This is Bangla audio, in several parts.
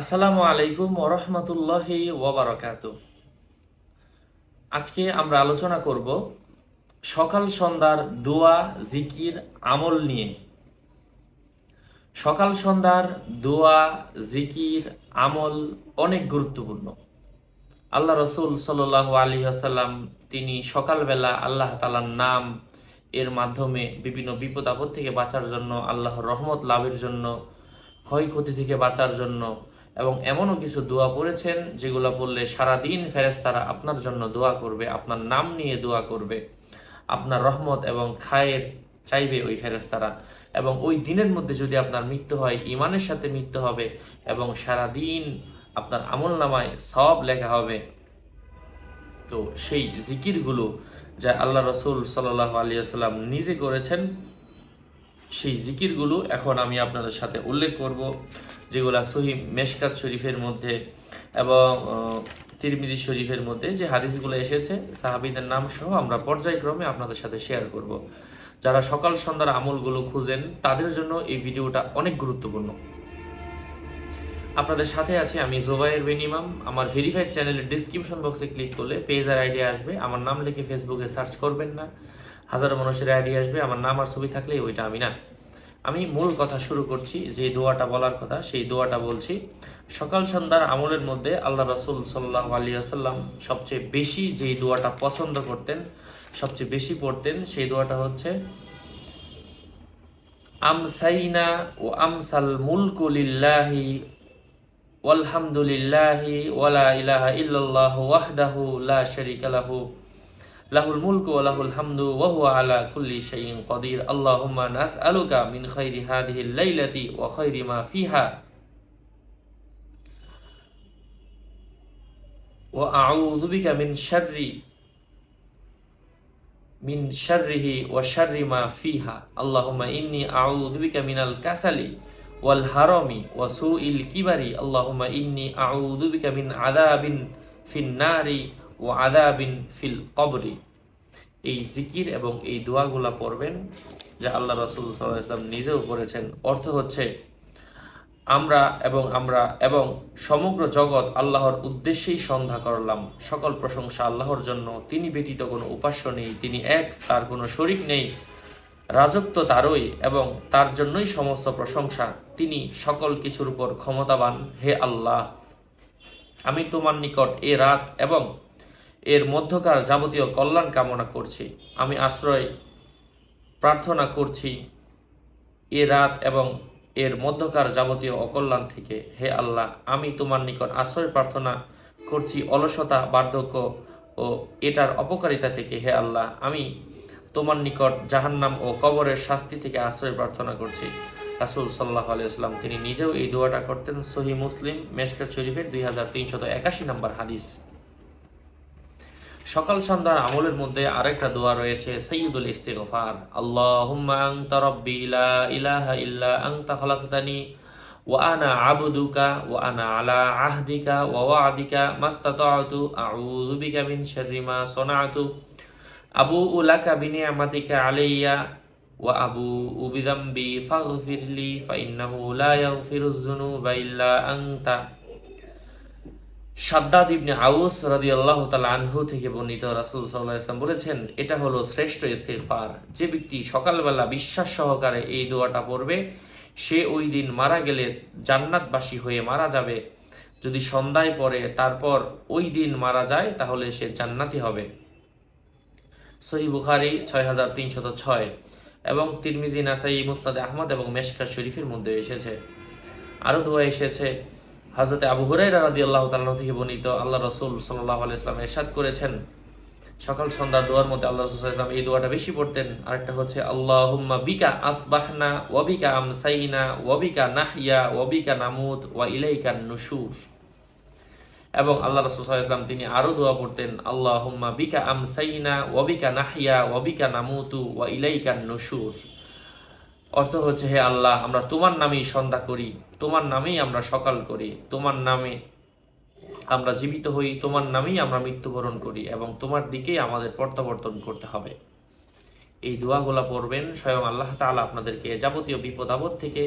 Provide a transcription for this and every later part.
আসসালামু আলাইকুম ওরহমতুল্লাহি ওবরাকাত আজকে আমরা আলোচনা করব সকাল সন্ধ্যার দোয়া, জিকির, আমল নিয়ে। সকাল সন্ধ্যার দোয়া, জিকির, আমল অনেক গুরুত্বপূর্ণ। আল্লাহ রসুল সাল্লাহ আলী আসাল্লাম তিনি সকালবেলা আল্লাহ তালার নাম এর মাধ্যমে বিভিন্ন বিপদ আপদ থেকে বাঁচার জন্য, আল্লাহর রহমত লাভের জন্য, ক্ষয়ক্ষতি থেকে বাঁচার জন্য এবং এমনও কিছু দোয়া পড়েছেন যেগুলো পড়লে সারাদিন ফেরেস্তারা আপনার জন্য দোয়া করবে, আপনার নাম নিয়ে দোয়া করবে, আপনার রহমত এবং খায়ের চাইবে ওই ফেরেস্তারা এবং ওই দিনের মধ্যে যদি আপনার মৃত্যু হয় ইমানের সাথে মৃত্যু হবে এবং সারাদিন আপনার আমল নামায় সব লেখা হবে, তো সেই জিকিরগুলো যা আল্লাহ রসুল সাল্লাহ আলিয়াল্লাম নিজে করেছেন সেই জিকিরগুলো এখন আমি আপনাদের সাথে উল্লেখ করব, যেগুলো সহি মেশকাত শরীফের মধ্যে এবং তিরমিজি শরীফের মধ্যে যে হাদিসগুলো এসেছে, সাহাবিদের নাম সহ আমরা পর্যায়ক্রমে আপনাদের সাথে শেয়ার করব। যারা সকাল সন্ধ্যার আমলগুলো খুঁজেন, তাদের জন্য এই ভিডিওটা অনেক গুরুত্বপূর্ণ। আপনাদের সাথে আছে আমি জোবাইয়ের বিন ইমাম। আমার ভেরিফাইড চ্যানেলের ডিসক্রিপশন বক্সে ক্লিক করলে পেজ আর আইডিয়া আসবে। আমার নাম লিখে ফেসবুকে সার্চ করবেন না। হাজারো মানুষের আইডিয়া আসবে, আমার নাম আর ছবি থাকলে ওইটা আমি না। আমি মূল কথা শুরু করছি যে দোয়াটা বলার কথা, সেই দোয়াটা বলছি, সকাল সন্ধ্যার আমলের মধ্যে আল্লাহ রাসুল সাল্লাহ আলী আসাল্লাম সবচেয়ে বেশি যেই দোয়াটা পছন্দ করতেন, সবচেয়ে বেশি পড়তেন, সেই দোয়াটা হচ্ছে, আমসাইনা ও আমসাল মুলকুলিল্লাহি ওয়ালহামদুলিল্লাহি ওয়ালা ইলাহা ইল্লাল্লাহ ওয়াহদাহু লা শারিকা লাহু। লাহুল মুলকু ওয়া লাহুল হামদু ওয়া হুয়া আলা কুল্লি শাইইন কাদির আল্লাহুম্মা নাসআলুকা মিন খাইরি হাদিহিল লাইলাতি ওয়া খাইরি মা ফিহা ওয়া আউযু বিকা মিন শাররি মিন শাররিহি ওয়া শাররি মা ফিহা আল্লাহুম্মা ইন্নী আউযু বিকা মিনাল কাসালি ওয়াল হারামি ওয়া সুইল কিবারি আল্লাহুম্মা ইন্নী আউযু বিকা মিন আযাবিন ফিন নারি ও আদাবিন ফিল কবরি। এই জিকির এবং এই দোয়াগুলা পড়বেন, যা আল্লাহ রসুল সাল্লাহ ইসলাম নিজেও করেছেন অর্থ হচ্ছে, আমরা এবং আমরা এবং সমগ্র জগৎ আল্লাহর উদ্দেশ্যেই সন্ধ্যা করলাম। সকল প্রশংসা আল্লাহর জন্য। তিনি ব্যতীত কোনো উপাস্য নেই। তিনি এক, তার কোনো শরিক নেই। রাজত্ব তারই এবং তার জন্যই সমস্ত প্রশংসা। তিনি সকল কিছুর উপর ক্ষমতাবান। হে আল্লাহ, আমি তোমার নিকট এ রাত এবং এর মধ্যকার যাবতীয় কল্যাণ কামনা করছি। আমি আশ্রয় প্রার্থনা করছি এ রাত এবং এর মধ্যকার যাবতীয় অকল্যাণ থেকে। হে আল্লাহ, আমি তোমার নিকট আশ্রয় প্রার্থনা করছি অলসতা, বার্ধক্য ও এটার অপকারিতা থেকে। হে আল্লাহ, আমি তোমার নিকট জাহান্নাম ও কবরের শাস্তি থেকে আশ্রয় প্রার্থনা করছি। রাসুল সাল্লাহ আলিয়াল্লাম তিনি নিজেও এই দোয়াটা করতেন সহি মুসলিম মেশকাত শরীফের দুই হাজার তিনশত একাশি নম্বর হাদিস। সকাল সন্ধ্যার আমলের মধ্যে আরেকটা দোয়া রয়েছে সৈয়দুল ইস্তিগফার। আল্লাহুম্মা আনতা রাব্বি লা ইলাহা ইল্লা আনতা খালাকতানি ওয়া আনা আবদুকা ওয়া আনা আলা আহদিকা ওয়া ওয়াদিকা মাস্তাতাতু আউযু বিকা মিন শাররি মা সানাতু আবু লাকা বিনিআমাতিকা আলাইয়া ওয়া আবু বিযামবি ফাগফিরলি, ফাইন্নাহু লা ইয়াগফিরুয যুনুবা ইল্লা আনতা। সাদ্দাদ ইবনে আউস রাদি আল্লাহ তালা আনহু থেকে বর্ণিত রাসুল সাল্লাহ ইসলাম বলেছেন, এটা হলো শ্রেষ্ঠ ইস্তেফার যে ব্যক্তি সকালবেলা বিশ্বাস সহকারে এই দোয়াটা পড়বে, সে ওই দিন মারা গেলে জান্নাতবাসী হয়ে মারা যাবে। যদি সন্ধ্যায় পড়ে, তারপর ওই দিন মারা যায়, তাহলে সে জান্নাতি হবে। সহি বুখারি ছয় হাজার তিনশত ছয় এবং তিরমিজি, নাসাই মুস্তাদ আহমদ এবং মেশকা শরীফের মধ্যে এসেছে। আরও দোয়া এসেছে হজরত আবু হুরাইরা রাদি আল্লাহ তাল্লাহ থেকে বর্ণিত আল্লাহ রসুল সাল্লাহ আলাইসলাম এরশাদ করেছেন। সকাল সন্ধ্যা দোয়ার মধ্যে আল্লাহ রসুল ইসলাম এই দোয়াটা বেশি পড়তেন। আরেকটা হচ্ছে, আল্লাহুম্মা বিকা আসবাহনা ওয়াবিকা আমসাইনা ওয়াবিকা নাহিয়া ওয়াবিকা নামুদ ওয়া ইলাইকা নুশুর। এবং আল্লাহ রসুল ইসলাম তিনি আরও দোয়া পড়তেন, আল্লাহুম্মা বিকা আমসাইনা ওয়াবিকা নাহিয়া ওয়াবিকা নামুতু ওয়া ইলাইকা নুশুর। অর্থ হচ্ছে, হে আল্লাহ, আমরা তোমার নামেই সন্ধ্যা করি। তোমার নামেই আমরা সকাল করি, তোমার নামে আমরা জীবিত হই, তোমার নামেই আমরা মৃত্যুবরণ করি এবং তোমার দিকেই আমাদের প্রত্যাবর্তন করতে হবে। এই দোয়াগুলা পড়বেন, স্বয়ং আল্লাহ তাআলা আপনাদেরকে যাবতীয় বিপদ আপদ থেকে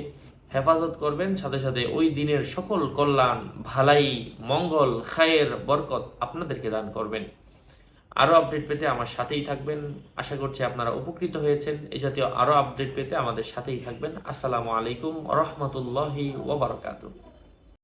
হেফাজত করবেন, সাথে সাথে ওই দিনের সকল কল্যাণ, ভালাই, মঙ্গল, খায়ের বরকত আপনাদেরকে দান করবেন। আরও আপডেট পেতে আমার সাথেই থাকবেন। আশা করছি আপনারা উপকৃত হয়েছেন। এ জাতীয় আরও আপডেট পেতে আমাদের সাথেই থাকবেন। আসসালামু আলাইকুম রহমতুল্লাহি ওবরাকাতু